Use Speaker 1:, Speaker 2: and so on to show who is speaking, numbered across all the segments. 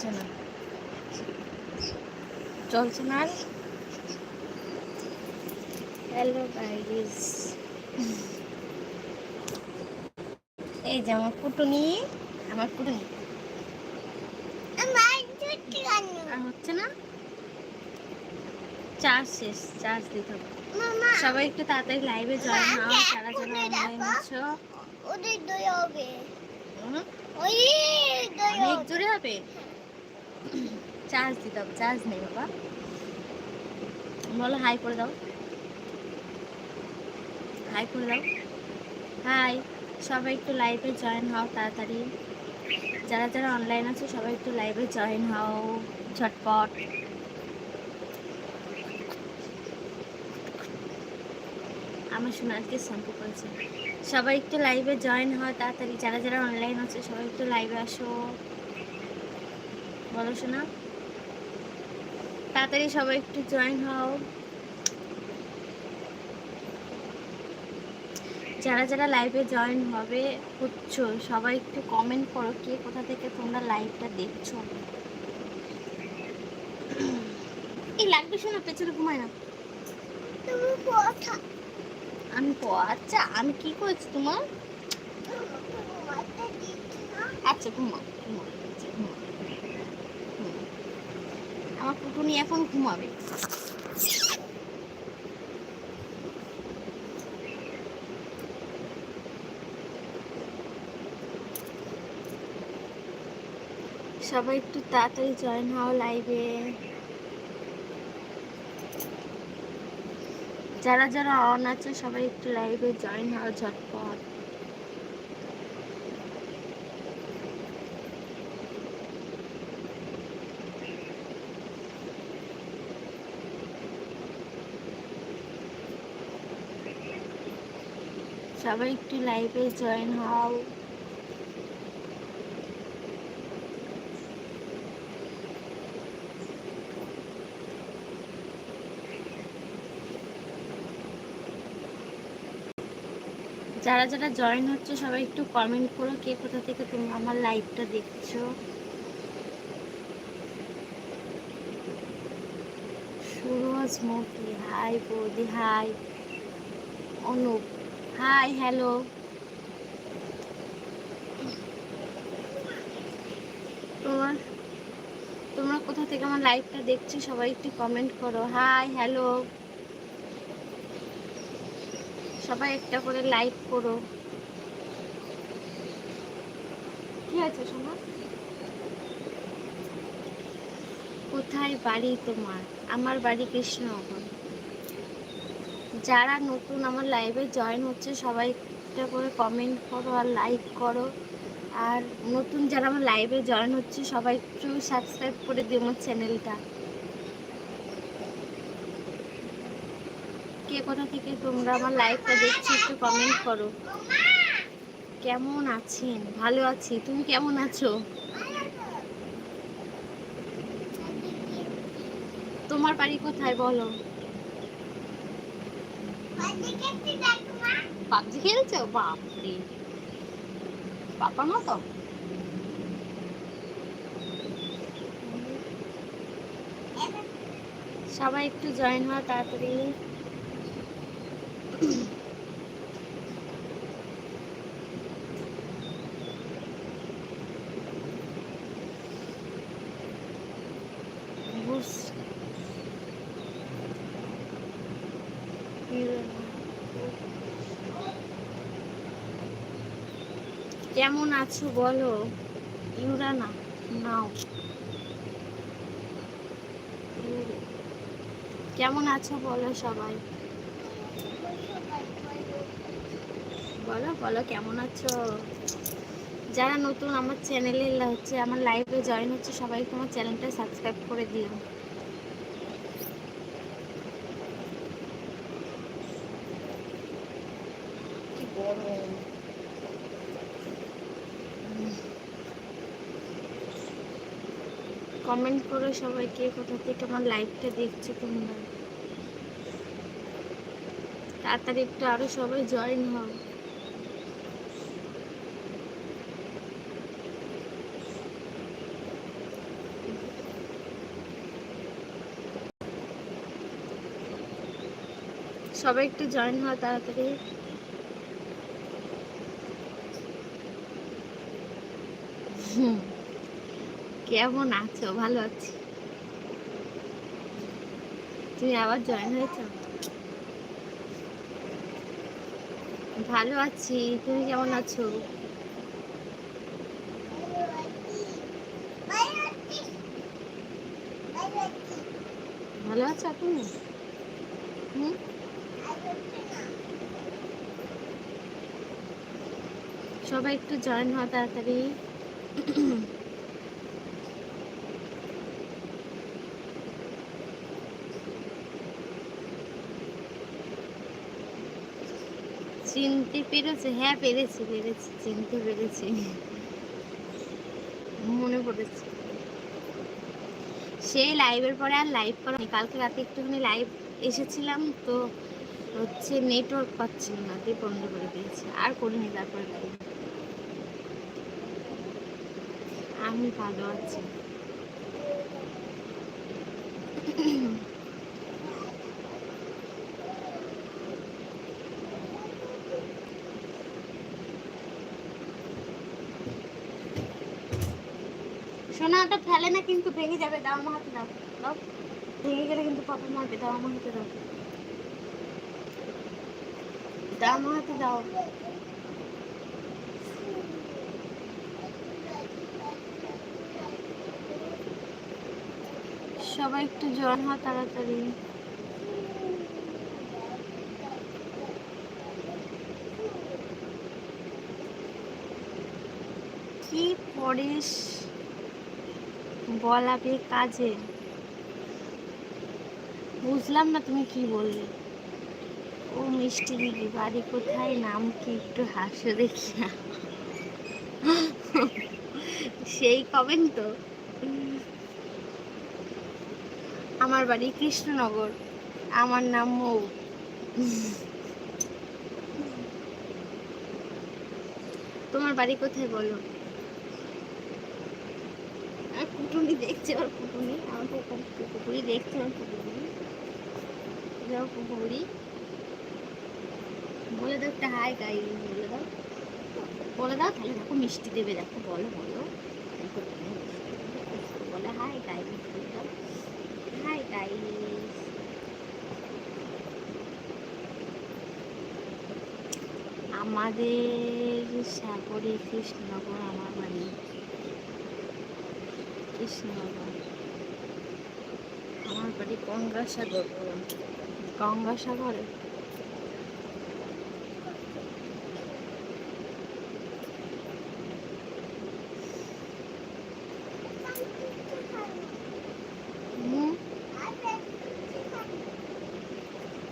Speaker 1: হচ্ছে না। চলছে না হ্যালো গাইস এই যে আমার কুটুনি আমার কুটুনি হচ্ছে না? চার্জ শেষ চার্জ দিতে হবে। সবাই একটু তাড়াতাড়ি লাইভে জয়েন হও যারা যারা অনলাইন আছো।
Speaker 2: ওদের দই হবে।
Speaker 1: অনেক জোরে হবে? চার্জ দিতে হবে, চার্জ নেই বাবা। বলো হাই করে দাও। হাই করে দাও। হাই সবাই একটু লাইভে জয়েন হও তাড়াতাড়ি। যারা যারা অনলাইন আছে, সবাই একটু লাইভে জয়েন হও, ঝটপট। আমার আজকে শ্যাম্পু করেছে। সবাই একটু লাইভে জয়েন হয় তাড়াতাড়ি। যারা যারা অনলাইন আছে, সবাই একটু লাইভে আসো। বলো শোনা তাড়াতাড়ি সবাই একটু জয়েন হও। যারা যারা লাইভে জয়েন হবে হচ্ছো সবাই একটু কমেন্ট করো কে কোথা থেকে তোমরা লাইভটা দেখছ। এই লাগবে শোনা পেছনে ঘুমায় না। আমি আচ্ছা আমি কি করেছি তোমার? আচ্ছা ঘুমাও ঘুমাও আচ্ছা, ঘুমাও হুম। আমার কুটুনি এখন ঘুমাবে। সবাই একটু তাড়াতাড়ি জয়েন হও লাইভে যারা যারা অন আছে, সবাই একটু লাইভে জয়েন হও ঝটপট। সবাই একটু লাইভে জয়েন হও। যারা যারা জয়েন হচ্ছে, সবাই একটু কমেন্ট করো কে কোথা থেকে তুমি আমার লাইভটা দেখছ। সুরজ মতি হাই বৌদি হাই অনুপ। হাই হ্যালো তোমার, তোমরা কোথা থেকে আমার লাইভটা দেখছ? সবাই একটু কমেন্ট করো। হাই হ্যালো সবাই একটা করে লাইক করো। কি আছে সোনা? কোথায় বাড়ি তোমার? আমার বাড়ি কৃষ্ণনগর। যারা নতুন আমার লাইভে জয়েন হচ্ছে সবাই একটা করে কমেন্ট করো আর লাইক করো। আর নতুন যারা আমার লাইভে জয়েন হচ্ছে, সবাই একটু সাবস্ক্রাইব করে দিও আমার চ্যানেলটা কে কোথা থেকে তোমরা আমার লাইভটা দেখছ, একটু কমেন্ট করো। কেমন আছেন? ভালো আছি। তুমি কেমন আছো? তোমার বাড়ি কোথায় বলো? পাবজি খেলছো? বাপরে। বাপার মতো? সবাই একটু জয়েন হওয়া তাড়াতাড়ি বুঝ কেমন আছো বলো। ইউরানা, নাও। কেমন আছো বলো সবাই? বলো বলো, কেমন আছো? যারা নতুন আমার চ্যানেলে হচ্ছে, আমার লাইভে জয়েন হচ্ছে সবাই তোমার চ্যানেলটা সাবস্ক্রাইব করে দিও। কমেন্ট করো সবাইকে, কোথা থেকে আমার লাইভটা দেখছ তোমরা। তাড়াতাড়ি একটু আরও সবাই জয়েন হও। সবাই একটু জয়েন হওয়া তাড়াতাড়ি। হুম। কেমন আছো? ভালো আছি। তুমি আবার জয়েন হয়েছো? ভালো আছি। তুমি কেমন আছো? ভালো আছো তুমি হুম? সবাই একটু জয়েন হওয়া তাড়াতাড়ি। চিনতে পেরেছে হ্যাঁ পেরেছি পেরেছি, চিনতে পেরেছি। মনে পড়েছে। সেই লাইভের পরে আর লাইভ করা কালকে রাতে একটুখানি লাইভ এসেছিলাম, তো হচ্ছে নেটওয়ার্ক পাচ্ছিল না দিয়ে বন্ধ করে দিয়েছি। আর করিনি তারপরে লাইভ আমি ভালো আছি। সোনা ওটা ফেলে না, কিন্তু ভেঙে যাবে, দাও আমার হাতে, দাও দাও। ভেঙে গেলে কিন্তু পাপা মারবে দাও আমার হাতে, দাও। দাও আমার হাতে, দাও। সবাই একটু জন হওয়া তাড়াতাড়ি। কি পড়িস বলাবে কাজে? বুঝলাম না তুমি কি বললে। ও মিষ্টি দিদি, বাড়ি কোথায়? নাম কি একটু হাসে দেখি না। সেই কবেন তো? আমার বাড়ি কৃষ্ণনগর। আমার নাম মৌ। তোমার বাড়ি কোথায় বলো? কুটুনি দেখছে ওর কুটুনি আমার কুকুরি দেখছে ওর যাও কুকুরি বলে দাও একটা হাই গাই বলে দাও। বলে দাও, তাহলে দেখো মিষ্টি দেবে, দেখো বলো বলো। বলে হাই গাই হাই গাই আমাদের সাগরে কৃষ্ণনগর আমার বাড়ি। আমার বাড়ি গঙ্গাসাগর। গঙ্গাসাগরে?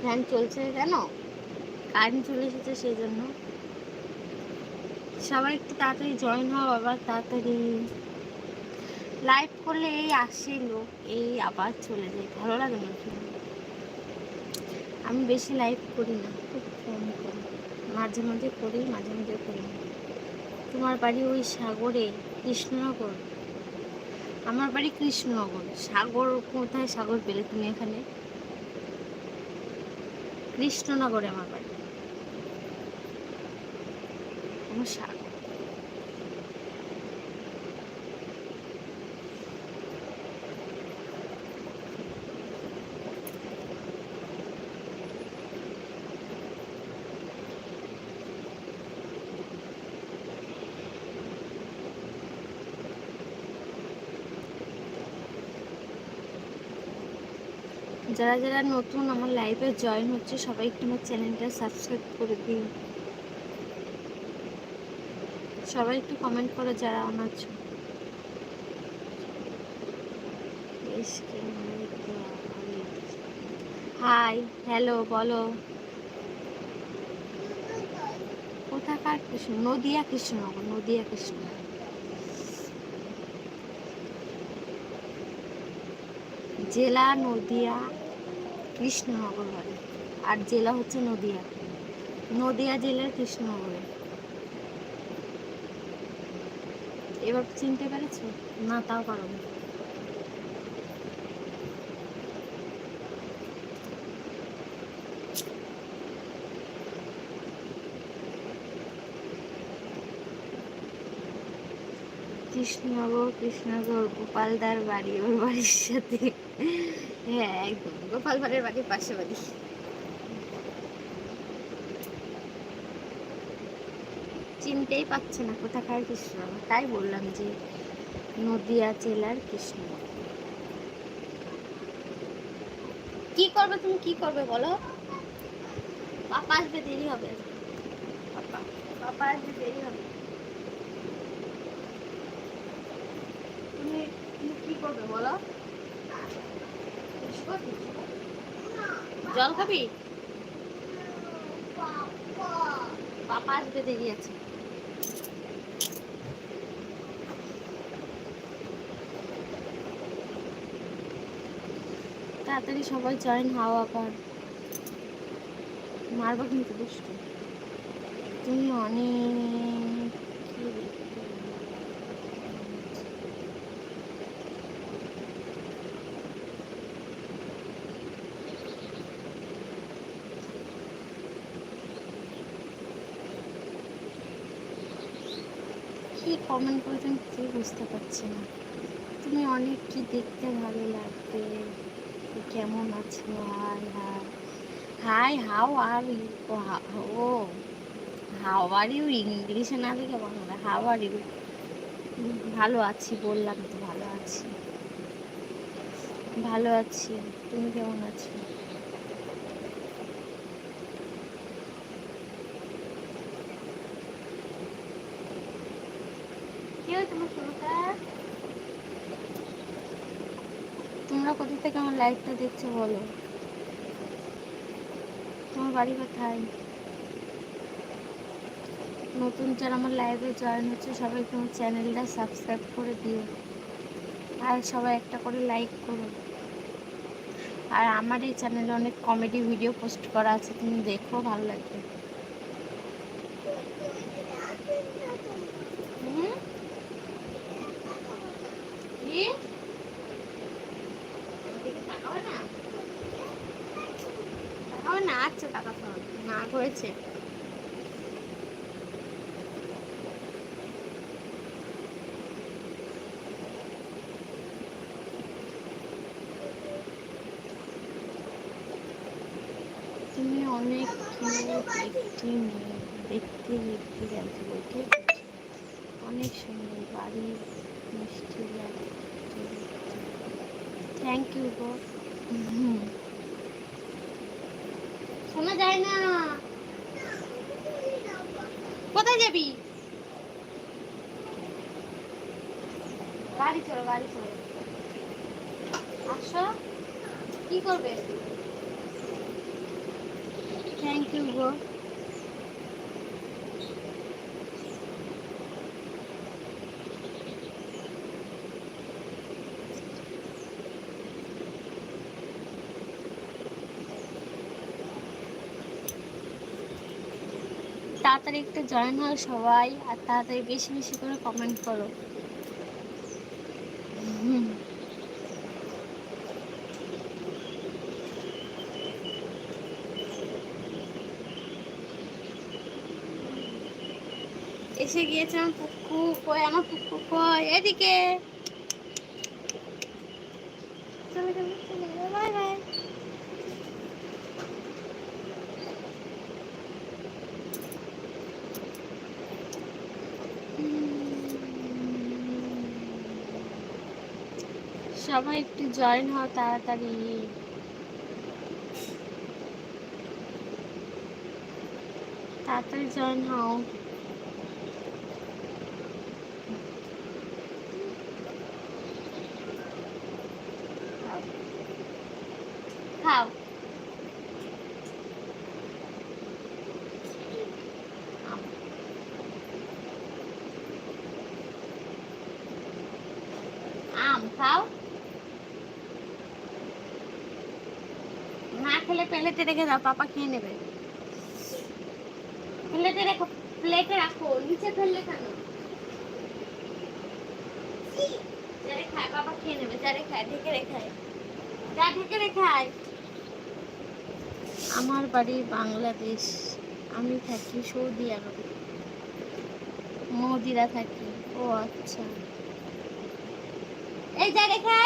Speaker 1: ফ্যান চলছে কেন? কারেন্ট চলে এসেছে সেই জন্য সবাই একটু তাড়াতাড়ি জয়েন হও আবার তাড়াতাড়ি লাইভ করলে এই আসে লোক, এই আবার চলে যায়। ভালো লাগে না? আমি বেশি লাইভ করি না, খুব কম করি। মাঝে মাঝে করি, মাঝে মাঝে করি না। তোমার বাড়ি ওই সাগরে, কৃষ্ণনগর? আমার বাড়ি কৃষ্ণনগর। সাগর কোথায়? সাগর পেলে তুমি এখানে। কৃষ্ণনগরে আমার বাড়ি। আমার সাগর। যারা যারা নতুন আমার লাইভে জয়েন হচ্ছে, সবাই একটু আমার চ্যানেলটা সাবস্ক্রাইব করে দিন। সবাই একটু কমেন্ট করো যারা আমার হাই হ্যালো বলো। কোথাকার কৃষ্ণ? নদিয়া কৃষ্ণনগর নদিয়া কৃষ্ণনগর জেলা নদিয়া। কৃষ্ণনগর। হবে আর জেলা হচ্ছে নদিয়া। নদিয়া জেলার কৃষ্ণনগরে। এবার চিনতে পেরেছ? না, তাও পারো না কৃষ্ণনগর কৃষ্ণনগর, গোপালদার বাড়ি, ওর বাড়ির সাথে। হ্যাঁ একদম। গোপাল ভাড়ের বাড়ির পাশে বাড়ি। চিনতেই পাচ্ছে না কোথাকার কৃষ্ণনগর তাই বললাম যে, নদিয়া জেলার কৃষ্ণনগর কি করবে তুমি? কি করবে বলো? পাপা আসবে, দেরি হবে। পাপা পাপা আসবে, দেরি হবে। তুমি কি করবে বলো? জল খাবি? পাপা আসবে দেরি আছে। তাড়াতাড়ি সবাই জয়েন হও আবার। মারবা কিন্তু দুষ্টু। তুমি অনেক কি দেখতে কি কমেন্ট করেছেন কি বুঝতে পারছি না। তুমি অনেক কি দেখতে ভালো লাগবে কেমন আছো? Hi hi. Hi how are O how are you, ইংলিশে না লিখে বাংলা হাউ আর ইউ। ভালো আছি, বললাম তো ভালো আছি। ভালো আছি, তুমি কেমন আছো কি হয়েছে তোমার শুরুটা তোমরা কোথা থেকে আমার লাইভটা দেখছ বলো। তোমার বাড়ি কোথায়? নতুন যারা আমার লাইভে জয়েন হচ্ছে সবাই তোমার চ্যানেলটা সাবস্ক্রাইব করে দিও। আর সবাই একটা করে লাইক করো। আর আমার এই চ্যানেলে অনেক কমেডি ভিডিও পোস্ট করা আছে, তুমি দেখো, ভালো লাগবে হুম? কি? ওদিকে তাকাবে না? তাকাবে না? আচ্ছা তাকাতে হবে। না করেছে তুমি অনেক কিউট একটি মেয়ে দেখতে দেখতে জানতে বলতে অনেক সুন্দর বাড়ি মিষ্টি থ্যাংক ইউ গো শোনা যায় না। কোথায় যাবি? গাড়ি চলো গাড়ি চলো। আসো। কি করবে? থ্যাংক ইউ গো তাড়াতাড়ি একটু জয়েন হও সবাই, আর তাড়াতাড়ি বেশি বেশি করে কমেন্ট করো। এসে গিয়েছে আমার পুকু, কই? আমার পুকু কই? এদিকে চলে যাবে চলে যাবে বাই বাই সবাই একটু জয়েন হও তাড়াতাড়ি। তাড়াতাড়ি জয়েন হও খাও আম। আম খাও না খেলে প্লেটে রেখে দাও পাপা খেয়ে নেবে। প্লেটে রেখো প্লেটে রাখো নিচে ফেললে কেন? যারে খায় বাবা খেয়ে নেবে যারে খায় ঢেকে রেখায় যা ঢেকে রেখায় আমার বাড়ি বাংলাদেশ আমি থাকি সৌদি আরবে। মোদিরা থাকি ও আচ্ছা। এই যা রেখে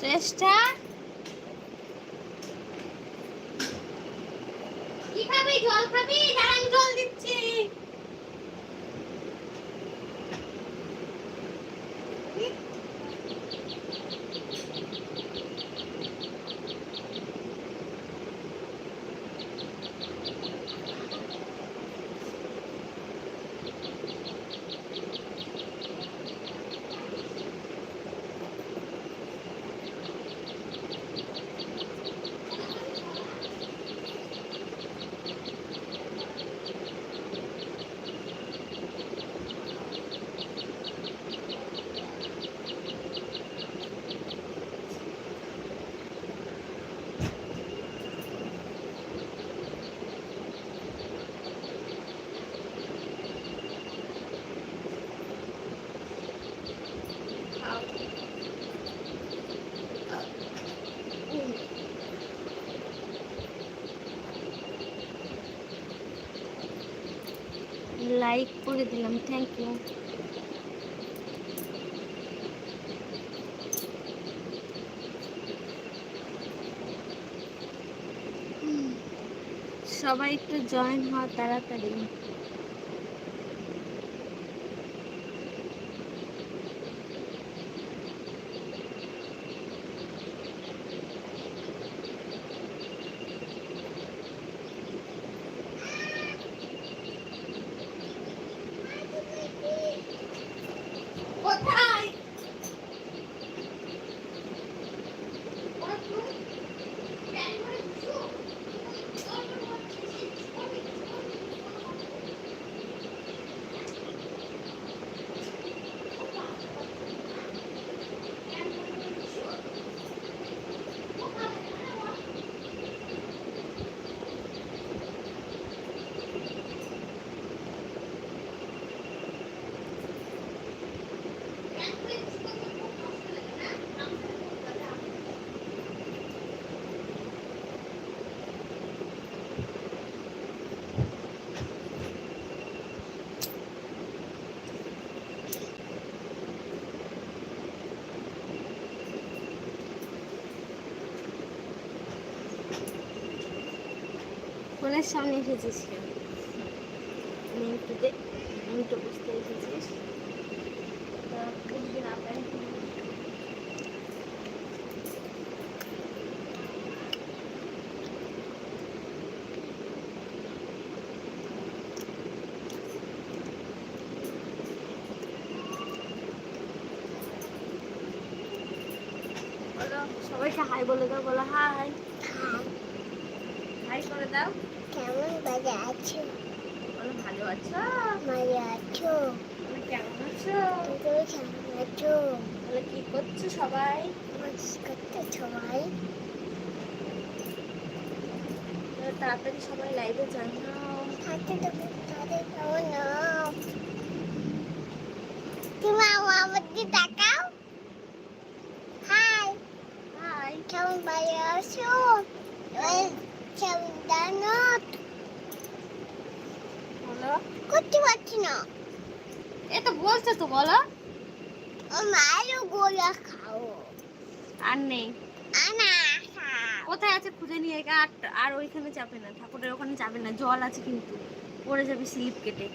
Speaker 1: শ্রেষ্ঠা কি খাবি জল খাবি দাঁড়া আমি জল দিচ্ছি লাইক করে দিলাম থ্যাংক ইউ সবাই একটু জয়েন হওয়া তাড়াতাড়ি। ফোনের সামনে এসেছিস কেন? বুঝতে এসেছিস সবাইকে হাই বলে দাও, বলো হাই হাই করে দাও।
Speaker 2: বাজে আছো?
Speaker 1: বলো ভালো আছো।
Speaker 2: ভালো আছো?
Speaker 1: কেমন আছো?
Speaker 2: তুমি কেমন আছো?
Speaker 1: বলো কি করছ সবাই?
Speaker 2: করতে সবাই?
Speaker 1: তাড়াতাড়ি সবাই লাইভে জানাও
Speaker 2: তো তাদের তুমি আমার দিকে তাকাও। হাই
Speaker 1: হাই
Speaker 2: কেমন ভালো আছো? কেমন জানো?
Speaker 1: বলো?
Speaker 2: করতে পারছি না।
Speaker 1: এ তো বলছো তো বলো।
Speaker 2: ও মায়েরও গোলা খাও।
Speaker 1: আর নেই।
Speaker 2: আনা
Speaker 1: কোথায় আছে খুঁজে নিয়ে আর আর ওইখানে যাবে না। ঠাকুরের ওখানে যাবে না জল আছে কিন্তু। পড়ে যাবে স্লিপ কেটে।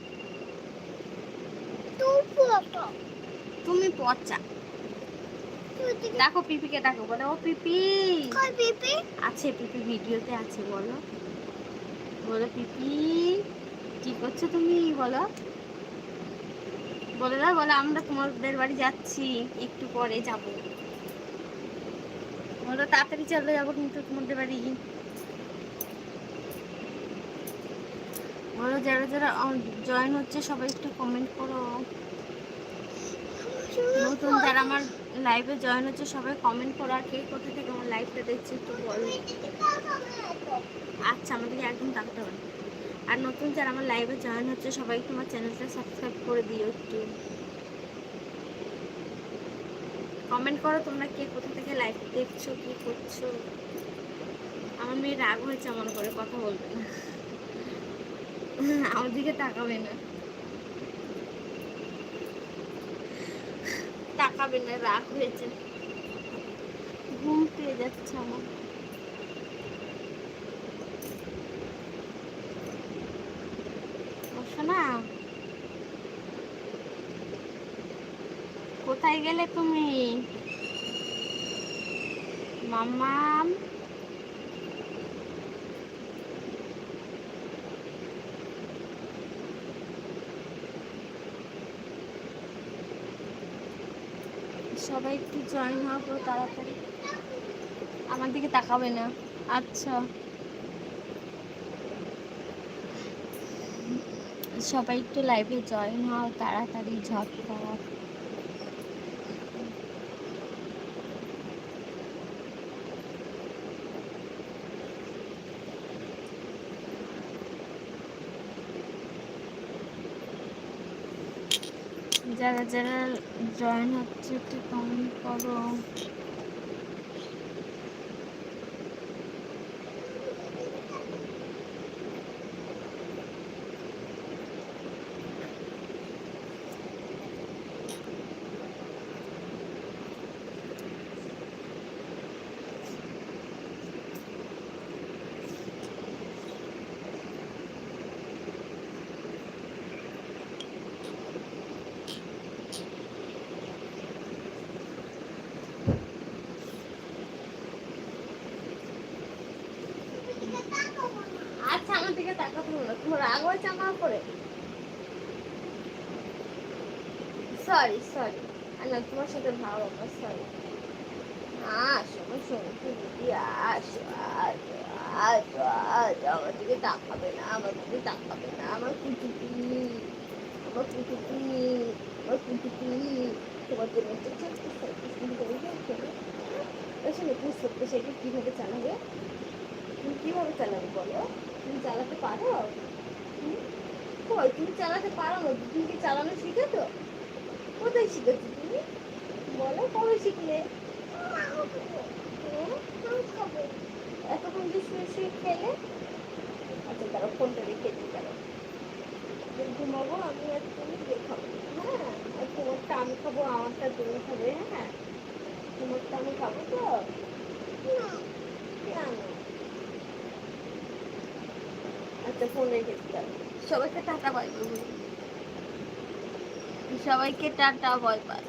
Speaker 1: তুমি পচা। দেখো পিপিকে ডাকো বলো ও পিপি।
Speaker 2: পিপি?
Speaker 1: আছে পিপি ভিডিওতে আছে বলো। বলো পিপি। কি করছ তুমি, বলো। বলে দাও বলো, আমরা তোমাদের বাড়ি যাচ্ছি, একটু পরে যাব। বলো, তাড়াতাড়ি চলে যাব কিন্তু তোমাদের বাড়ি। বলো, যারা যারা জয়েন হচ্ছে, সবাই একটু কমেন্ট করো। নতুন যারা আমার লাইভে জয়েন হচ্ছে, সবাই কমেন্ট করো, আর কে কোথা থেকে আমার লাইভটা দেখছে একটু বলো। আচ্ছা আমাদেরকে একদম থাকতে হবে। আর নতুন যারা আমার লাইভে জয়েন হচ্ছে সবাই তোমার চ্যানেলটা সাবস্ক্রাইব করে দিও একটু। কমেন্ট করো তোমরা কে কোথা থেকে লাইভ দেখছ, কি করছ। আমার মেয়ে রাগ হয়েছে আমার করে কথা বলবে না। আমার দিকে তাকাবে না। তাকাবে না, রাগ হয়েছে। ঘুম পেয়ে যাচ্ছে আমার। কোথায় গেলে তুমি? মাম্মাম? সবাই একটু জয়েন হব তাড়াতাড়ি। আমার দিকে তাকাবে না। আচ্ছা। সবাই একটু লাইভে জয়েন হও তাড়াতাড়ি, ঝটপট। যারা যারা জয়েন হচ্ছে একটু কমেন্ট করো। রাগ হয়েছে উপরে? সরি সরি না, তোমার সাথে ভালো না সরি আসো দিদি আমার দিকে না, আমার দিকে না, আমার আমার আমার তোমার সত্য কীভাবে চালাবে? তুমি কীভাবে চালাবে বলো? তুমি চালাতে পারো? কই তুমি চালাতে পারো না, তুমি কি চালানো শিখেছো? কোথায় শিখেছো তুমি? বলো, কবে শিখলে? এতক্ষণ যে শুয়ে শুয়ে খেলে? আচ্ছা তারা ফোনটা রেখে দিই তারা ঘুমাবো, আমি আর তুমি দেখাবো। হ্যাঁ আর তোমারটা আমি খাব, আমারটা তুমি খাবে হ্যাঁ। তোমারটা আমি খাব তো? কেন আচ্ছা ফোন রেখে দিতে। সবাইকে টাটা বাই বাই সবাইকে টাটা বাই বাই